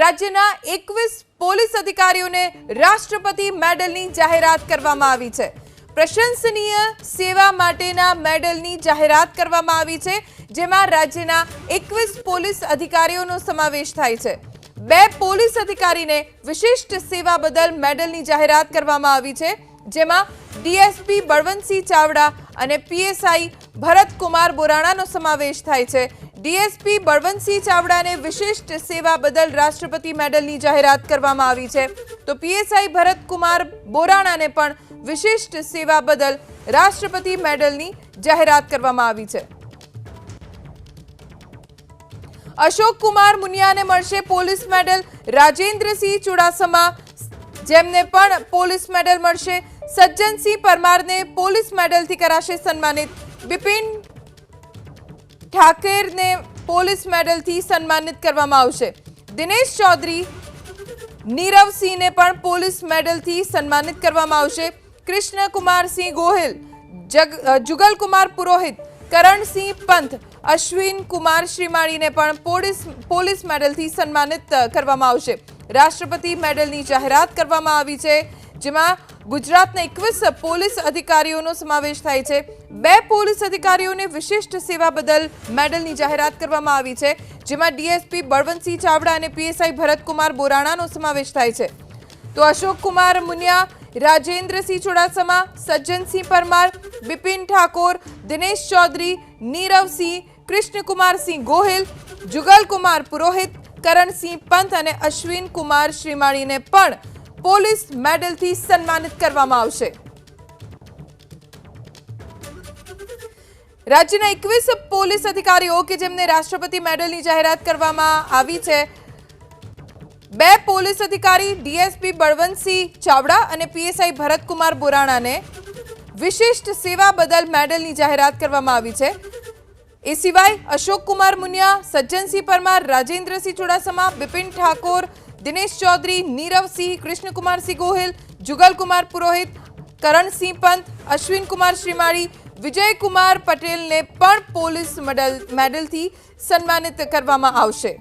રાજ્યના એકવીસ પોલીસ અધિકારીઓને રાષ્ટ્રપતિ મેડલની જાહેરાત કરવામાં આવી છે. પ્રશંસનીય સેવા માટેના મેડલની જાહેરાત કરવામાં આવી છે, જેમાં રાજ્યના એકવીસ પોલીસ અધિકારીઓનો સમાવેશ થાય છે. બે પોલીસ અધિકારીને વિશિષ્ટ સેવા બદલ મેડલની જાહેરાત કરવામાં આવી છે, જેમાં ડીએસપી બળવંતસિંહ ચાવડા અને પીએસઆઈ ભરતકુમાર બોરાણાનો સમાવેશ થાય છે ડીએસપી બળવંતસિંહ ચાવડાને વિશિષ્ટ સેવા બદલ રાષ્ટ્રપતિ મેડલની જાહેરાત કરવામાં આવી છે. તો પીએસઆઈ ભરતકુમાર બોરાણાને પણ વિશિષ્ટ સેવા બદલ રાષ્ટ્રપતિ મેડલની જાહેરાત કરવામાં આવી છે. અશોક કુમાર મુનિયાને મળશે પોલીસ મેડલ. રાજેન્દ્રસિંહ ચુડાસમા જેમને પણ પોલીસ મેડલ મળશે. સજ્જનસિંહ પરમારને પોલીસ મેડલથી કરાશે સન્માનિત. બિપિન ઠાકેરને પોલીસ મેડલથી સન્માનિત કરવામાં આવશે. દિનેશ ચૌધરી નીરવસિંહને પણ પોલીસ મેડલથી સન્માનિત કરવામાં આવશે. કૃષ્ણકુમારસિંહ ગોહિલ, જગ જુગલકુમાર પુરોહિત, કરણસિંહ પંથ, અશ્વિન કુમાર શ્રીમાળીને પણ પોલીસ પોલીસ મેડલથી સન્માનિત કરવામાં આવશે. રાષ્ટ્રપતિ મેડલની જાહેરાત કરવામાં આવી છે, જેમાં ગુજરાતના એકવીસ પોલીસ અધિકારીઓનો સમાવેશ થાય છે. બે પોલીસ અધિકારીઓને વિશિષ્ટ સેવા બદલ મેડલની જાહેરાત કરવામાં આવી છે, જેમાં ડીએસપી બળવંતસિંહ ચાવડા અને પીએસઆઈ ભરતકુમાર બોરાણાનો સમાવેશ થાય છે. તો અશોક કુમાર મુનિયા, રાજેન્દ્રસિંહ ચુડાસમા, સજ્જનસિંહ પરમાર, બિપિન ઠાકોર, દિનેશ ચૌધરી, નીરવસિંહ કૃષ્ણકુમારસિંહ ગોહિલ, જુગલકુમાર પુરોહિત, કરણસિંહ પંત અને અશ્વિન કુમાર શ્રીમાળીને પણ પોલીસ મેડલથી સન્માનિત કરવામાં આવશે. રાજ્યના એકવીસ પોલીસ અધિકારીઓ કે જેમને રાષ્ટ્રપતિ મેડલની જાહેરાત કરવામાં આવી છે. બે પોલીસ અધિકારી ડીએસપી બળવંતસિંહ ચાવડા અને પીએસઆઈ ભરતકુમાર બોરાણાને વિશિષ્ટ સેવા બદલ મેડલની જાહેરાત કરવામાં આવી છે. એ સિવાય અશોક કુમાર મુનિયા, સજ્જનસિંહ પરમાર, રાજેન્દ્રસિંહ ચુડાસમા, બિપિન ઠાકોર દિનેશ ચૌધરી નીરવસિંહ કૃષ્ણકુમારસિંહ ગોહિલ, જુગલકુમાર પુરોહિત, કરણસિંહ પંત અશ્વિન કુમાર શ્રીમાળી, વિજયકુમાર પટેલને પણ પોલીસ મેડલ મેડલથી સન્માનિત કરવામાં આવશે.